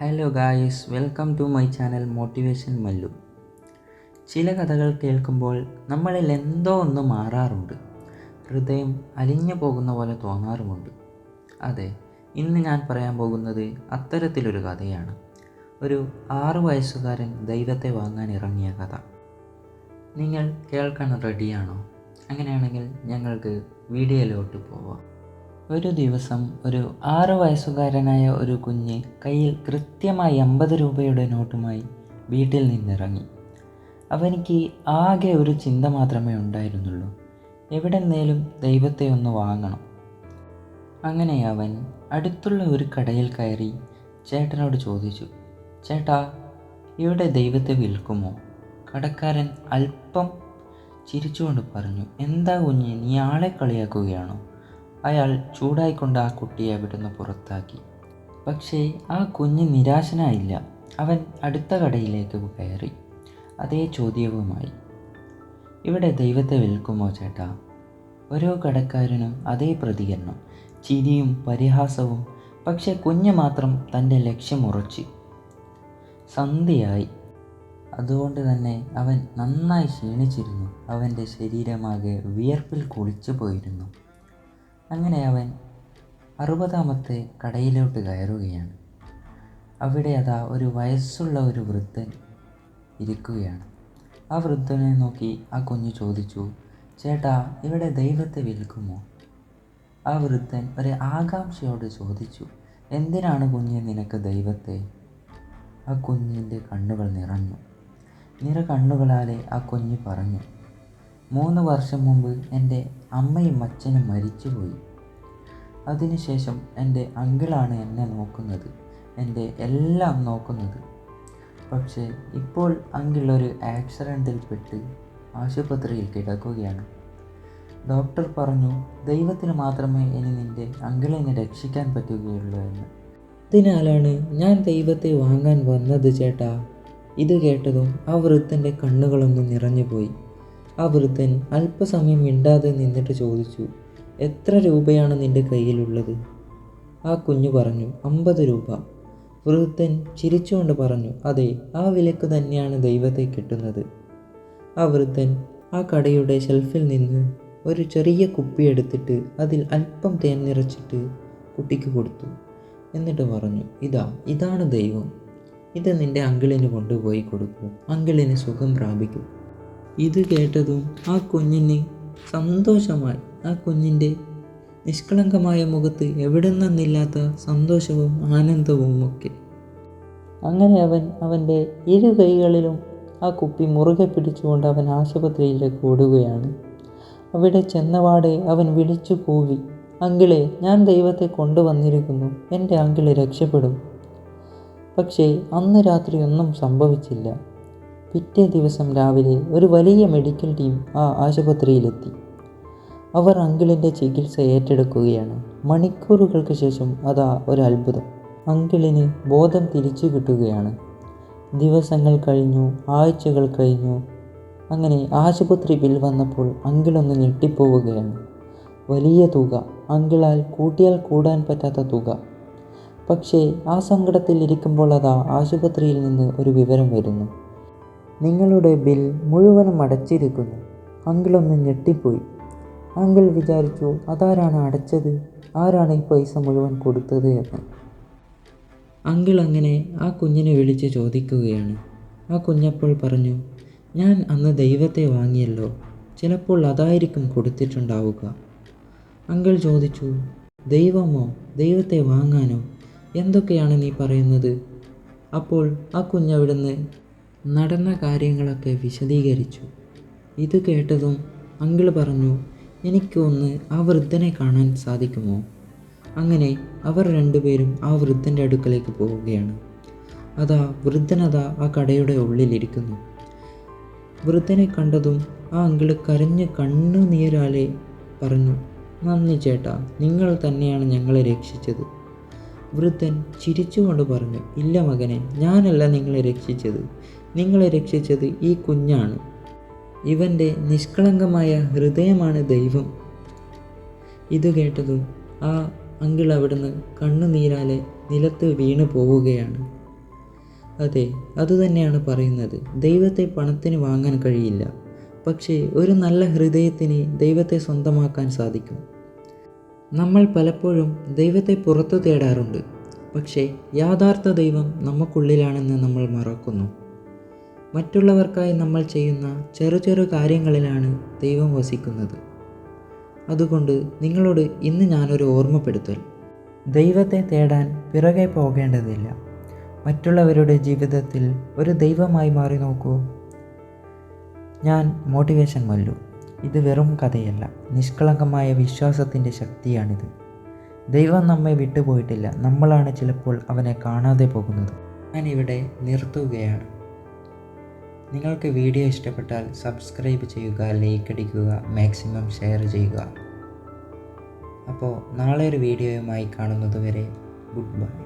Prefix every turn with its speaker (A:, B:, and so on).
A: Hello guys welcome to my channel motivation Mallu ചില കഥകൾ കേൾക്കുമ്പോൾ നമ്മളിൽ എന്തോ ഒന്ന് മാറാറുണ്ട്. ഹൃദയം അലിഞ്ഞു പോകുന്ന പോലെ തോന്നാറുമുണ്ട്. അതെ ഇന്ന് ഞാൻ പറയാൻ പോകുന്നത് അത്തരത്തിലൊരു കഥയാണ്. ഒരു ആറു വയസ്സുകാരൻ ദൈവത്തെ വാങ്ങാൻ ഇറങ്ങിയ കഥ. നിങ്ങൾ കേൾക്കാൻ റെഡിയാണോ അങ്ങനെയാണെങ്കിൽ ഞങ്ങൾക്ക് വീഡിയോയിലോട്ട് പോവാം. ഒരു ദിവസം ഒരു ആറ് വയസ്സുകാരനായ ഒരു കുഞ്ഞ് കയ്യിൽ കൃത്യമായി അമ്പത് രൂപയുടെ നോട്ടുമായി വീട്ടിൽ നിന്നിറങ്ങി. അവനിക്ക് ആകെ ഒരു ചിന്ത മാത്രമേ ഉണ്ടായിരുന്നുള്ളൂ. എവിടെന്നേലും ദൈവത്തെ ഒന്ന് വാങ്ങണം. അങ്ങനെ അവൻ അടുത്തുള്ള ഒരു കടയിൽ കയറി ചേട്ടനോട് ചോദിച്ചു ചേട്ടാ ഇവിടെ ദൈവത്തെ വിൽക്കുമോ? കടക്കാരൻ അല്പം ചിരിച്ചുകൊണ്ട് പറഞ്ഞു എന്താ കുഞ്ഞ് നീ ആളെ കളിയാക്കുകയാണോ? അയാൾ ചൂടായിക്കൊണ്ട് ആ കുട്ടിയെ അവിടുന്ന് പുറത്താക്കി. പക്ഷേ ആ കുഞ്ഞ് നിരാശനായില്ല. അവൻ അടുത്ത കടയിലേക്ക് കയറി. അതേ ചോദ്യവുമായി. ഇവിടെ ദൈവത്തെ വിൽക്കുമോ ചേട്ടാ? ഓരോ കടക്കാരനും അതേ പ്രതികരണം. ചിരിയും പരിഹാസവും. പക്ഷെ കുഞ്ഞ് മാത്രം തന്റെ ലക്ഷ്യം ഉറച്ചു. സന്ധ്യയായി. അതുകൊണ്ട് തന്നെ അവൻ നന്നായി ക്ഷീണിച്ചിരുന്നു. അവന്റെ ശരീരമാകെ വിയർപ്പിൽ കുളിച്ചു പോയിരുന്നു അങ്ങനെ അവൻ അറുപതാമത്തെ കടയിലോട്ട് കയറുകയാണ്. അവിടെ അതാ ഒരു വയസ്സുള്ള ഒരു വൃദ്ധൻ ഇരിക്കുകയാണ്. ആ വൃദ്ധനെ നോക്കി ആ കുഞ്ഞു ചോദിച്ചു ചേട്ടാ ഇവിടെ ദൈവത്തെ വിൽക്കുമോ? ആ വൃദ്ധൻ ഒരു ആകാംക്ഷയോട് ചോദിച്ചു എന്തിനാണ് കുഞ്ഞ് നിനക്ക് ദൈവത്തെ? ആ കുഞ്ഞിന്റെ കണ്ണുകൾ നിറഞ്ഞു. നിറ കണ്ണുകളാലെ ആ കുഞ്ഞ് പറഞ്ഞു മൂന്ന് വർഷം മുമ്പ് എന്റെ അമ്മയും അച്ഛനും മരിച്ചുപോയി. അതിനുശേഷം എന്റെ അങ്കിളാണ് എന്നെ നോക്കുന്നത് എന്റെ എല്ലാം നോക്കുന്നത്. പക്ഷേ ഇപ്പോൾ അങ്കിൾ ഒരു ആക്സിഡന്റിൽപ്പെട്ട് ആശുപത്രിയിൽ കിടക്കുകയാണ്. ഡോക്ടർ പറഞ്ഞു ദൈവത്തിന് മാത്രമേ ഇനി നിന്റെ അങ്കിളിനെ രക്ഷിക്കാൻ പറ്റുകയുള്ളൂ എന്ന്. അതിനാലാണ് ഞാൻ ദൈവത്തെ വാങ്ങാൻ വന്നത് ചേട്ടാ. ഇത് കേട്ടതും ആ വൃത്തിന്റെ കണ്ണുകളൊന്ന് നിറഞ്ഞുപോയി. ആ വൃദ്ധൻ അല്പസമയം മിണ്ടാതെ നിന്നിട്ട് ചോദിച്ചു എത്ര രൂപയാണ് നിന്റെ കയ്യിലുള്ളത്? ആ കുഞ്ഞു പറഞ്ഞു അമ്പത് രൂപ. വൃദ്ധൻ ചിരിച്ചുകൊണ്ട് പറഞ്ഞു അതെ ആ വിലക്ക് തന്നെയാണ് ദൈവത്തെ കിട്ടുന്നത്. ആ വൃദ്ധൻ ആ കടയുടെ ഷെൽഫിൽ നിന്ന് ഒരു ചെറിയ കുപ്പി എടുത്തിട്ട് അതിൽ അല്പം തേൻ നിറച്ചിട്ട് കുട്ടിക്ക് കൊടുത്തു. എന്നിട്ട് പറഞ്ഞു ഇതാ ഇതാണ് ദൈവം. ഇത് നിന്റെ അങ്കിളിന് കൊണ്ടുപോയി കൊടുക്കൂ. അങ്കിളിന് സുഖം പ്രാപിക്കും. ഇത് കേട്ടതും ആ കുഞ്ഞിന് സന്തോഷമായി. ആ കുഞ്ഞിന്റെ നിഷ്കളങ്കമായ മുഖത്ത് എവിടെ നിന്നില്ലാത്ത സന്തോഷവും ആനന്ദവും ഒക്കെ അങ്ങനെ അവൻ അവന്റെ ഇരു കൈകളിലും ആ കുപ്പി മുറുകെ പിടിച്ചുകൊണ്ട് അവൻ ആശുപത്രിയിലേക്ക് ഓടുകയാണ്. അവിടെ ചെന്നപാടെ അവൻ വിളിച്ചു കൂവി അങ്കിളെ ഞാൻ ദൈവത്തെ കൊണ്ടുവന്നിരിക്കുന്നു. എന്റെ അങ്കിൾ രക്ഷപ്പെടും. പക്ഷേ അന്ന് രാത്രി ഒന്നും സംഭവിച്ചില്ല. പിറ്റേ ദിവസം രാവിലെ ഒരു വലിയ മെഡിക്കൽ ടീം ആ ആശുപത്രിയിലെത്തി. അവർ അങ്കിളിന്റെ ചികിത്സ ഏറ്റെടുക്കുകയാണ്. മണിക്കൂറുകൾക്ക് ശേഷം അതാ ഒരു അത്ഭുതം. അങ്കിളിന് ബോധം തിരിച്ചു കിട്ടുകയാണ്. ദിവസങ്ങൾ കഴിഞ്ഞു ആഴ്ചകൾ കഴിഞ്ഞു. അങ്ങനെ ആശുപത്രി ബിൽ വന്നപ്പോൾ അങ്കിളൊന്ന് ഞെട്ടിപ്പോവുകയാണ്. വലിയ തുക. അങ്കിളാൽ കൂട്ടിയാൽ കൂടാൻ പറ്റാത്ത തുക. പക്ഷേ ആ സങ്കടത്തിൽ ഇരിക്കുമ്പോൾ അതാ ആശുപത്രിയിൽ നിന്ന് ഒരു വിവരം വരുന്നു. നിങ്ങളുടെ ബിൽ മുഴുവനും അടച്ചിരിക്കുന്നു. അങ്കിളൊന്ന് ഞെട്ടിപ്പോയി. അങ്കിൾ വിചാരിച്ചു അതാരാണ് അടച്ചത്? ആരാണ് ഈ പൈസ മുഴുവൻ കൊടുത്തത് എന്ന്? അങ്കിൾ അങ്ങനെ ആ കുഞ്ഞിനെ വിളിച്ച് ചോദിക്കുകയാണ്. ആ കുഞ്ഞപ്പോൾ പറഞ്ഞു ഞാൻ അന്ന് ദൈവത്തെ വാങ്ങിയല്ലോ. ചിലപ്പോൾ അതായിരിക്കും കൊടുത്തിട്ടുണ്ടാവുക. അങ്കിൾ ചോദിച്ചു ദൈവമോ? ദൈവത്തെ വാങ്ങാനോ? എന്തൊക്കെയാണ് നീ പറയുന്നത്? അപ്പോൾ ആ കുഞ്ഞവിടുന്ന് നടന്ന കാര്യങ്ങളൊക്കെ വിശദീകരിച്ചു. ഇത് കേട്ടതും അങ്കിൾ പറഞ്ഞു എനിക്ക് ഒന്ന് ആ വൃദ്ധനെ കാണാൻ സാധിക്കുമോ? അങ്ങനെ അവർ രണ്ടുപേരും ആ വൃദ്ധന്റെ അടുക്കലേക്ക് പോവുകയാണ്. അതാ വൃദ്ധനതാ ആ കടയുടെ ഉള്ളിലിരിക്കുന്നു. വൃദ്ധനെ കണ്ടതും ആ അങ്കിൾ കരഞ്ഞ് കണ്ണുനീരാലെ പറഞ്ഞു നന്ദി ചേട്ടാ നിങ്ങൾ തന്നെയാണ് ഞങ്ങളെ രക്ഷിച്ചത്. വൃദ്ധൻ ചിരിച്ചുകൊണ്ട് പറഞ്ഞു ഇല്ല മകനെ ഞാനല്ല നിങ്ങളെ രക്ഷിച്ചത്. നിങ്ങളെ രക്ഷിച്ചത് ഈ കുഞ്ഞാണ്. ഇവന്റെ നിഷ്കളങ്കമായ ഹൃദയമാണ് ദൈവം. ഇത് കേട്ടതും ആ അങ്കിൾ അവിടുന്ന് കണ്ണുനീരാലെ നിലത്ത് വീണു പോവുകയാണ്. അതെ അതുതന്നെയാണ് പറയുന്നത്. ദൈവത്തെ പണത്തിന് വാങ്ങാൻ കഴിയില്ല. പക്ഷേ ഒരു നല്ല ഹൃദയത്തിന് ദൈവത്തെ സ്വന്തമാക്കാൻ സാധിക്കും. നമ്മൾ പലപ്പോഴും ദൈവത്തെ പുറത്തു തേടാറുണ്ട്. പക്ഷേ യാഥാർത്ഥ ദൈവം നമുക്കുള്ളിലാണെന്ന് നമ്മൾ മറക്കുന്നു. മറ്റുള്ളവർക്കായി നമ്മൾ ചെയ്യുന്ന ചെറു ചെറു കാര്യങ്ങളിലാണ് ദൈവം വസിക്കുന്നത്. അതുകൊണ്ട് നിങ്ങളോട് ഇന്ന് ഞാനൊരു ഓർമ്മപ്പെടുത്തൽ. ദൈവത്തെ തേടാൻ പിറകെ പോകേണ്ടതില്ല. മറ്റുള്ളവരുടെ ജീവിതത്തിൽ ഒരു ദൈവമായി മാറി നോക്കൂ. ഞാൻ മോട്ടിവേഷൻ മല്ലു. ഇത് വെറും കഥയല്ല. നിഷ്കളങ്കമായ വിശ്വാസത്തിന്റെ ശക്തിയാണിത്. ദൈവം നമ്മെ വിട്ടുപോയിട്ടില്ല. നമ്മളാണ് ചിലപ്പോൾ അവനെ കാണാതെ പോകുന്നത്. ഞാനിവിടെ നിർത്തുകയാണ്. നിങ്ങൾക്ക് വീഡിയോ ഇഷ്ടപ്പെട്ടാൽ സബ്സ്ക്രൈബ് ചെയ്യുക ലൈക്ക് അടിക്കുക മാക്സിമം ഷെയർ ചെയ്യുക. അപ്പോൾ നാളെ ഒരു വീഡിയോയുമായി കാണുന്നതുവരെ ഗുഡ് ബൈ